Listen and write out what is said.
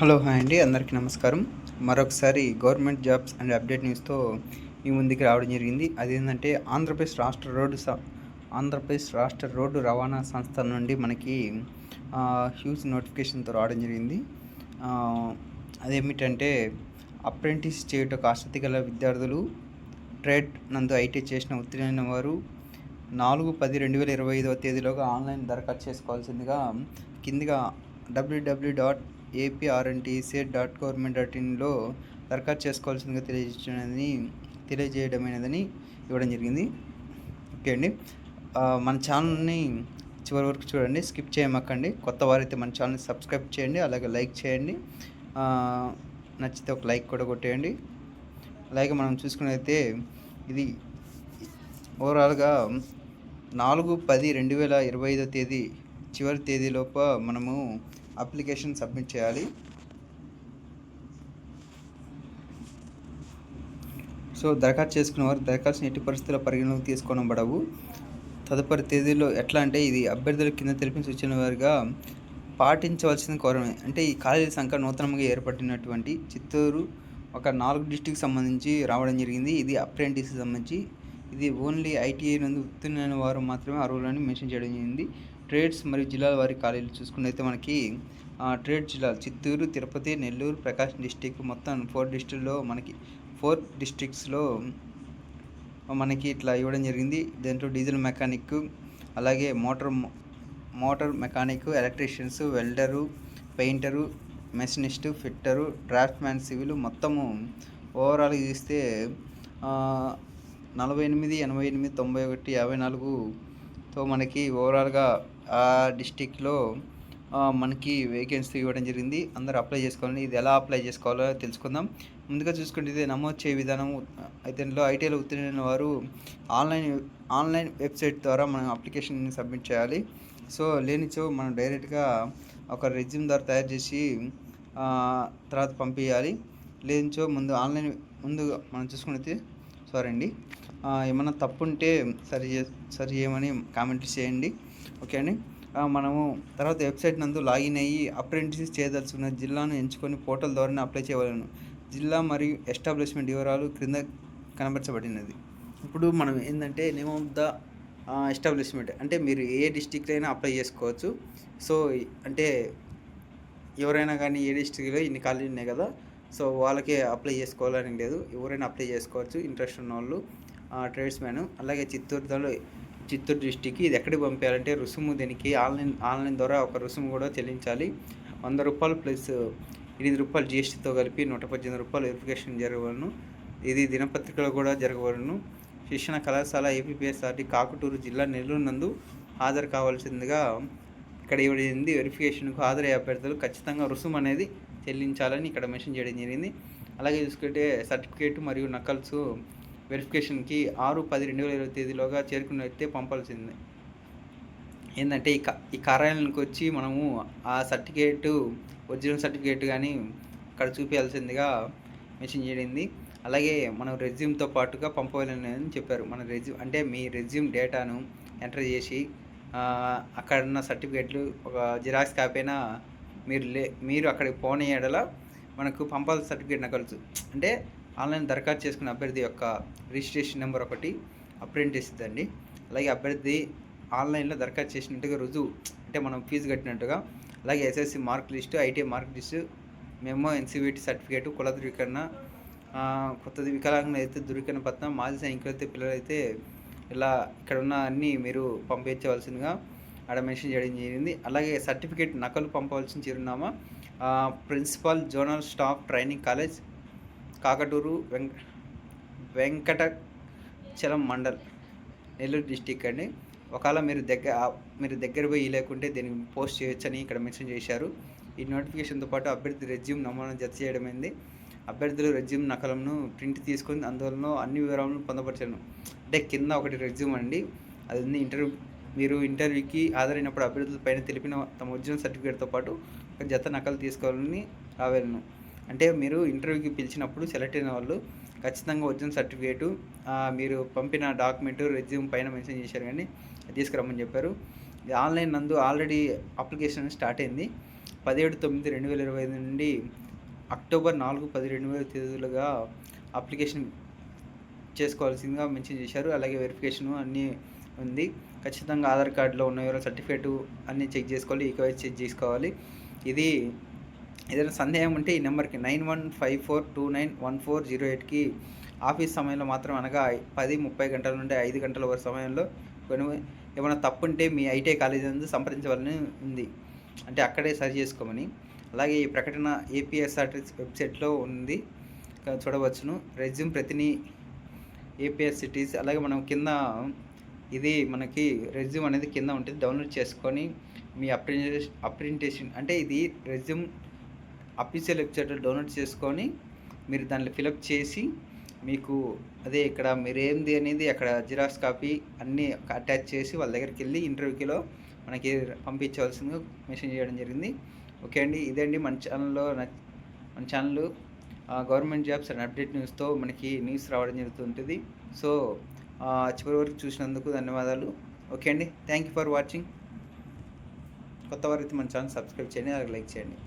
Hello hi అండి. అందరికీ నమస్కారం. మరొకసారి గవర్నమెంట్ జాబ్స్ అండ్ అప్డేట్ న్యూస్తో మీ ముందుకు రావడం జరిగింది. అదేంటంటే ఆంధ్రప్రదేశ్ రాష్ట్ర రోడ్డు స ఆంధ్రప్రదేశ్ రాష్ట్ర రోడ్డు రవాణా సంస్థ నుండి మనకి హ్యూజ్ నోటిఫికేషన్తో రావడం జరిగింది. అదేమిటంటే అప్రెంటిస్ చేయుటకు ఆసక్తి గల విద్యార్థులు ట్రేడ్ నందు ఐటీ చేసిన ఉత్తీర్ణైన వారు నాలుగు పది రెండు వేల ఇరవై ఐదవ తేదీలోగా ఆన్లైన్ దరఖాస్తు చేసుకోవాల్సిందిగా కిందిగా W W dot APRNTC dot government dot ఇన్లో దరఖాస్తు చేసుకోవాల్సిందిగా తెలియజేయడమని తెలియజేయడమైనదని ఇవ్వడం జరిగింది. ఓకే అండి. మన ఛానల్ని చివరి వరకు చూడండి స్కిప్ చేయమక్కండి కొత్త వారైతే మన ఛానల్ని సబ్స్క్రైబ్ చేయండి అలాగే లైక్ చేయండి. నచ్చితే ఒక లైక్ కూడా కొట్టేయండి. అలాగే మనం చూసుకున్నైతే ఇది ఓవరాల్గా నాలుగు పది రెండు వేల ఇరవై ఐదో తేదీ చివరి తేదీలోపు మనము అప్లికేషన్ సబ్మిట్ చేయాలి. సో దరఖాస్తు చేసుకున్న వారు దరఖాస్తుని ఎట్టి పరిస్థితుల్లో పరిగణలోకి తీసుకోనబడవు తదుపరి తేదీలో ఎట్లా అంటే ఇది అభ్యర్థుల కింద తెలిపిన సూచన వారిగా పాటించవలసిన కోరమే. అంటే ఈ కాలేజీ సంఖ్య నూతనంగా ఏర్పడినటువంటి చిత్తూరు ఒక నాలుగు డిస్టిక్ సంబంధించి రావడం జరిగింది. ఇది అప్రెంటిస్కి సంబంధించి. ఇది ఓన్లీ ఐటీఐ నందు ఉత్తీర్ణైన వారు మాత్రమే అర్హులని మెన్షన్ చేయడం జరిగింది. ట్రేడ్స్ మరియు జిల్లాల వారి ఖాళీలు చూసుకున్నైతే మనకి ట్రేడ్ జిల్లాలు చిత్తూరు తిరుపతి నెల్లూరు ప్రకాశం డిస్టిక్ మొత్తం ఫోర్ డిస్టిక్లో మనకి ఫోర్ డిస్ట్రిక్ట్స్లో మనకి ఇట్లా ఇవ్వడం జరిగింది. దాంట్లో డీజిల్ మెకానిక్ అలాగే motor motor mechanic electricians welder painter machinist fitter draughtsman civil మొత్తము ఓవరాల్గా చూస్తే నలభై ఎనిమిది ఎనభై ఎనిమిది తొంభై ఒకటి యాభై నాలుగుతో మనకి ఓవరాల్గా ఆ డిస్టిక్లో మనకి వేకెన్సీ ఇవ్వడం జరిగింది. అందరూ అప్లై చేసుకోవాలని. ఇది ఎలా అప్లై చేసుకోవాలో తెలుసుకుందాం. ముందుగా చూసుకుంటే ఇది నమోదు చేయ విధానం. అయితే ఇందులో ఐటీఐలో ఉత్తీర్ణైన వారు ఆన్లైన్ ఆన్లైన్ వెబ్సైట్ ద్వారా మనం అప్లికేషన్ సబ్మిట్ చేయాలి. సో లేనిచో మనం డైరెక్ట్గా ఒక రెజ్యూమ్ ద్వారా తయారు చేసి తర్వాత పంపించాలి లేనిచో ముందు ఆన్లైన్ ముందు మనం చూసుకుంటే సారీ అండి. ఏమైనా తప్పు ఉంటే సరి చే సరి చేయమని కామెంట్ చేయండి. ఓకే అండి. మనము తర్వాత వెబ్సైట్ నందు లాగిన్ అయ్యి అప్రెంటిస్ చేయదలుచుకున్న జిల్లాను ఎంచుకొని పోర్టల్ ద్వారానే అప్లై చేయవలను. జిల్లా మరియు ఎస్టాబ్లిష్మెంట్ వివరాలు క్రింద కనబరచబడినది. ఇప్పుడు మనం ఏంటంటే నేమ్ ఆఫ్ ద ఎస్టాబ్లిష్మెంట్. అంటే మీరు ఏ డిస్టిక్లో అయినా అప్లై చేసుకోవచ్చు. సో అంటే ఎవరైనా కానీ ఏ డిస్టిక్లో ఇన్ని ఖాళీలు ఉన్నాయి కదా సో వాళ్ళకే అప్లై చేసుకోవాలని లేదు. ఎవరైనా అప్లై చేసుకోవచ్చు. ఇంట్రెస్ట్ ఉన్న వాళ్ళు ట్రేడ్స్ మ్యాన్ అలాగే చిత్తూరులో చిత్తూరు డిస్టిక్కి ఇది ఎక్కడికి పంపించాలంటే రుసుము దీనికి ఆన్లైన్ ఆన్లైన్ ద్వారా ఒక రుసుము కూడా చెల్లించాలి. వంద రూపాయలు ప్లస్ ఎనిమిది రూపాయలు జిఎస్టీతో కలిపి నూట పద్దెనిమిది రూపాయలు వెరిఫికేషన్ జరగవలను. ఇది దినపత్రికలో కూడా జరగవలను. శిక్షణ కళాశాల ఏపీపీఎస్ఆర్టీ కాకుటూరు జిల్లా నెల్లూరు నందు హాజరు కావాల్సిందిగా ఇక్కడ ఇవ్వడింది వెరిఫికేషన్కు హాజరయ్యే అభ్యర్థులు ఖచ్చితంగా రుసుము అనేది చెల్లించాలని ఇక్కడ మెన్షన్ చేయడం జరిగింది. అలాగే చూసుకుంటే సర్టిఫికేట్ మరియు నకల్స్ వెరిఫికేషన్కి ఆరు పది రెండు వేల ఇరవై తేదీలోగా చేరుకున్నట్టే పంపాల్సిందే. ఏంటంటే ఈ కా ఈ కార్యాలయానికి వచ్చి మనము ఆ సర్టిఫికేట్ ఒరిజినల్ సర్టిఫికేట్ కానీ అక్కడ చూపించాల్సిందిగా మెన్షన్ చేయడింది అలాగే మనం రెజ్యూమ్తో పాటుగా పంపవాలని చెప్పారు. మన రెజ్యూమ్ అంటే మీ రెజ్యూమ్ డేటాను ఎంటర్ చేసి అక్కడ ఉన్న సర్టిఫికేట్లు ఒక జిరాక్స్ కాపీ అయినా మీరు లే మీరు అక్కడికి పోనీ ఎడల మనకు పంపాల్సిన సర్టిఫికేట్ నకలుసు అంటే ఆన్లైన్ దరఖాస్తు చేసుకున్న అభ్యర్థి యొక్క రిజిస్ట్రేషన్ నెంబర్ ఒకటి అప్రింట్ ఇస్తుందండి అలాగే అభ్యర్థి ఆన్లైన్లో దరఖాస్తు చేసినట్టుగా రుజువు అంటే మనం ఫీజు కట్టినట్టుగా అలాగే SSC mark list ITI mark list మేము ఎన్సీబీటీ సర్టిఫికేటు కుల ధృవీకరణ కొత్తది వికలాంగులు అయితే ధృవీకరణ పత్రం మాజీ సైనికులైతే పిల్లలైతే ఇలా ఇక్కడ ఉన్న అన్నీ మీరు పంపించవలసిందిగా ఆడ మెన్షన్ చేయడం జరిగింది. అలాగే సర్టిఫికేట్ నకలు పంపవలసిన చిరునామా principal principal zonal staff training college Kakaturu వెంక వెంకటచలం మండల్ నెల్లూరు డిస్టిక్ అండి. ఒకవేళ మీరు దగ్గర మీరు దగ్గర పోయి లేకుంటే దీన్ని పోస్ట్ చేయొచ్చని ఇక్కడ మెన్షన్ చేశారు. ఈ నోటిఫికేషన్తో పాటు అభ్యర్థి రెజ్యూమ్ నమూనా జత చేయడమైంది అభ్యర్థులు రెజ్యూమ్ నకలంను ప్రింట్ తీసుకుని అందువలన అన్ని వివరాలను పొందపరచను. అంటే కింద ఒకటి రెజ్యూమ్ అండి. అది ఉంది ఇంటర్వ్యూ మీరు ఇంటర్వ్యూకి హాజరైనప్పుడు అభ్యర్థుల పైన తెలిపిన తమ ఒరిజినల్ సర్టిఫికేట్తో పాటు ఒక జత నకలు తీసుకోవాలని రావాలను. అంటే మీరు ఇంటర్వ్యూకి పిలిచినప్పుడు సెలెక్ట్ అయిన వాళ్ళు ఖచ్చితంగా ఒరిజినల్ సర్టిఫికేటు మీరు పంపిన డాక్యుమెంట్ రెజ్యూమ్ పైన మెన్షన్ చేశారు కానీ తీసుకురమ్మని చెప్పారు. ఇది ఆన్లైన్ నందు ఆల్రెడీ అప్లికేషన్ స్టార్ట్ అయింది. పదిహేడు తొమ్మిది రెండు వేల ఇరవై ఐదు నుండి అక్టోబర్ నాలుగు పది రెండు వేల తేదీలుగా అప్లికేషన్ చేసుకోవాల్సిందిగా మెన్షన్ చేశారు. అలాగే వెరిఫికేషను అన్నీ ఉంది. ఖచ్చితంగా ఆధార్ కార్డులో ఉన్న వివరాలు సర్టిఫికేటు అన్నీ చెక్ చేసుకోవాలి ఈకేవైసీ చెక్ చేసుకోవాలి. ఇది ఏదైనా సందేహం ఉంటే ఈ నెంబర్కి nine one five four two nine one four zero ఎయిట్కి ఆఫీస్ సమయంలో మాత్రం అనగా పది ముప్పై గంటల నుండి ఐదు గంటల వరకు సమయంలో కొన్ని ఏమైనా తప్పు ఉంటే మీ ఐటీఐ కాలేజీ నందు సంప్రదించవాలని ఉంది. అంటే అక్కడే సరి చేసుకోమని. అలాగే ఈ ప్రకటన ఏపీఎస్ఆర్టీసీ వెబ్సైట్లో ఉంది. చూడవచ్చును. రెజ్యూమ్ ప్రతిని ఏపీఎస్ సిటీస్ అలాగే మనం కింద ఇది మనకి రెజ్యూమ్ అనేది కింద ఉంటుంది. డౌన్లోడ్ చేసుకొని మీ అప్రింటేషన్ అప్రింటేషన్ అంటే ఇది రెజ్యూమ్ అఫీషియల్ వెబ్సైట్ డౌన్లోడ్ చేసుకొని మీరు దాంట్లో ఫిలప్ చేసి మీకు అదే ఇక్కడ మీరేంది అనేది అక్కడ జిరాక్స్ కాపీ అన్నీ అటాచ్ చేసి వాళ్ళ దగ్గరికి వెళ్ళి ఇంటర్వ్యూలో మనకి పంపించవలసిందిగా మెన్షన్ చేయడం జరిగింది. ఓకే అండి ఇదండి మన ఛానల్లో మన channel. Government jobs and update న్యూస్తో మనకి న్యూస్ రావడం జరుగుతుంటుంది. సో చివరి వరకు చూసినందుకు ధన్యవాదాలు. ఓకే అండి థ్యాంక్ యూ ఫర్ వాచింగ్. కొత్త వారైతే మన ఛానల్ సబ్స్క్రైబ్ చేయండి అలాగే లైక్ చేయండి.